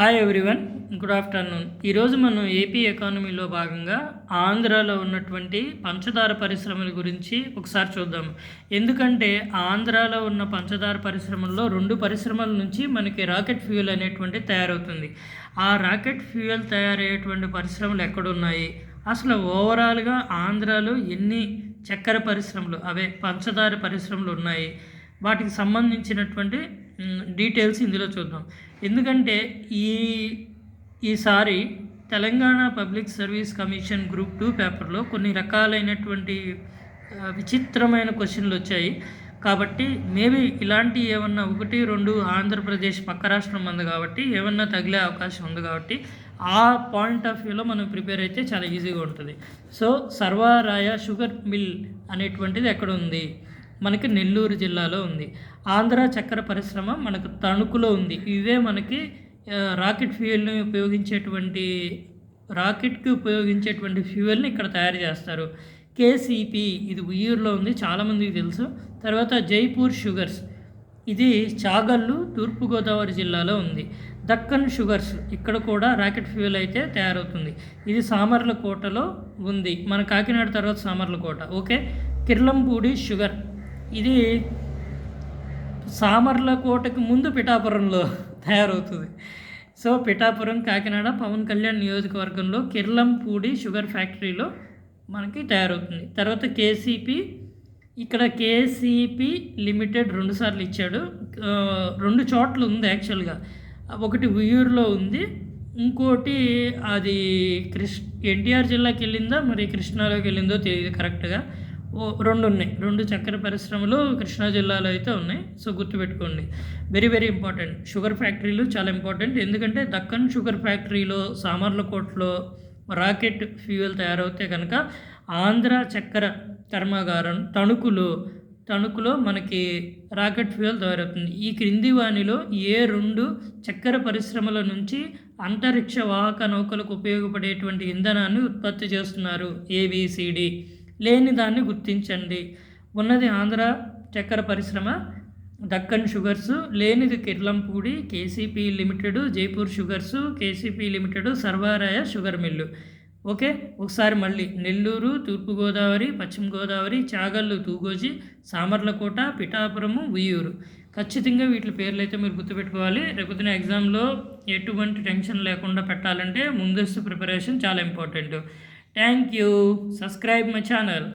Hi everyone good afternoon ఈరోజు మనం AP ఎకానమీలో భాగంగా ఆంధ్రాలో ఉన్నటువంటి పంచదార పరిశ్రమల గురించి ఒకసారి చూద్దాం. ఎందుకంటే ఆంధ్రాలో ఉన్న పంచదార పరిశ్రమల్లో రెండు పరిశ్రమల నుంచి మనకి రాకెట్ ఫ్యూయల్ అనేటువంటి తయారవుతుంది. ఆ రాకెట్ ఫ్యూయల్ తయారయ్యేటువంటి పరిశ్రమలు ఎక్కడున్నాయి? అసలు ఓవరాల్గా ఆంధ్రాలో ఎన్ని చక్కెర పరిశ్రమలు అవే పంచదార పరిశ్రమలు ఉన్నాయి? వాటికి సంబంధించినటువంటి డీటెయిల్స్ ఇందులో చూద్దాం. ఎందుకంటే ఈ ఈసారి Telangana public service commission group two పేపర్లో కొన్ని రకాలైనటువంటి విచిత్రమైన క్వశ్చన్లు వచ్చాయి. కాబట్టి మేబీ ఇలాంటి ఏమన్నా ఒకటి రెండు ఆంధ్రప్రదేశ్ పక్క రాష్ట్రం ఉంది కాబట్టి ఏమన్నా తగిలే అవకాశం ఉంది కాబట్టి ఆ పాయింట్ ఆఫ్ వ్యూలో మనం ప్రిపేర్ అయితే చాలా ఈజీగా ఉంటుంది. సో సర్వారాయ షుగర్ మిల్ అనేటువంటిది ఎక్కడ ఉంది? మనకి నెల్లూరు జిల్లాలో ఉంది. ఆంధ్ర చక్కెర పరిశ్రమ మనకు తణుకులో ఉంది. ఇవే మనకి రాకెట్ ఫ్యూయల్ని ఉపయోగించేటువంటి రాకెట్కి ఉపయోగించేటువంటి ఫ్యూయల్ని ఇక్కడ తయారు చేస్తారు. కేసీపీ ఇది ఉయ్యూరులో ఉంది చాలామందికి తెలుసు. తర్వాత జైపూర్ షుగర్స్. ఇది చాగల్లు తూర్పుగోదావరి జిల్లాలో ఉంది. దక్కన్ షుగర్స్ ఇక్కడ కూడా రాకెట్ ఫ్యూయల్ అయితే తయారవుతుంది. ఇది సామర్లకోటలో ఉంది. మన కాకినాడ తర్వాత సామర్లకోట. ఓకే? కిర్లంపూడి షుగర్. ఇది సామర్ల కోటకు ముందు పిఠాపురంలో తయారవుతుంది. సో పిఠాపురం కాకినాడ పవన్ కళ్యాణ్ నియోజకవర్గంలో కిర్లంపూడి షుగర్ ఫ్యాక్టరీలో మనకి తయారవుతుంది. తర్వాత కేసీపీ ఇక్కడ కేసీపీ లిమిటెడ్ రెండుసార్లు ఇచ్చాడు. రెండు చోట్ల ఉంది యాక్చువల్గా. ఒకటి ఉయ్యూరులో ఉంది. ఇంకోటి అది కృష్ ఎన్టీఆర్ జిల్లాకి వెళ్ళిందా మరి కృష్ణాలోకి వెళ్ళిందో తెలియదు కరెక్ట్గా. రెండు ఉన్నాయి రెండు చక్కెర పరిశ్రమలు కృష్ణా జిల్లాలో అయితే ఉన్నాయి. సో గుర్తుపెట్టుకోండి. Very very important. షుగర్ ఫ్యాక్టరీలు చాలా ఇంపార్టెంట్. ఎందుకంటే దక్కన్ షుగర్ ఫ్యాక్టరీలో సామర్లకోట్లో రాకెట్ ఫ్యూయల్ తయారవుతే కనుక ఆంధ్ర చక్కెర కర్మాగారం తణుకులో తణుకులో మనకి రాకెట్ ఫ్యూయల్ తయారవుతుంది. ఈ క్రింది వాణిలో ఏ రెండు చక్కెర పరిశ్రమల నుంచి అంతరిక్ష వాహక నౌకలకు ఉపయోగపడేటువంటి ఇంధనాన్ని ఉత్పత్తి చేస్తున్నారు. ఏబిసిడి లేని దాన్ని గుర్తించండి. ఉన్నది ఆంధ్ర చక్కెర పరిశ్రమ దక్కన్ షుగర్స్ లేనిది Kirlampudi KCP limited Jaipur sugars KCP limited Sarvaraya sugar mill. Okay ఒకసారి మళ్ళీ. నెల్లూరు తూర్పుగోదావరి పశ్చిమ గోదావరి చాగల్లు తూగోజి సామర్లకోట పిఠాపురము ఉయ్యూరు. ఖచ్చితంగా వీటి పేర్లు అయితే మీరు గుర్తుపెట్టుకోవాలి. రేపొద్దున ఎగ్జామ్లో ఎటువంటి టెన్షన్ లేకుండా పెట్టాలంటే ముందస్తు ప్రిపరేషన్ చాలా important. Thank you subscribe my channel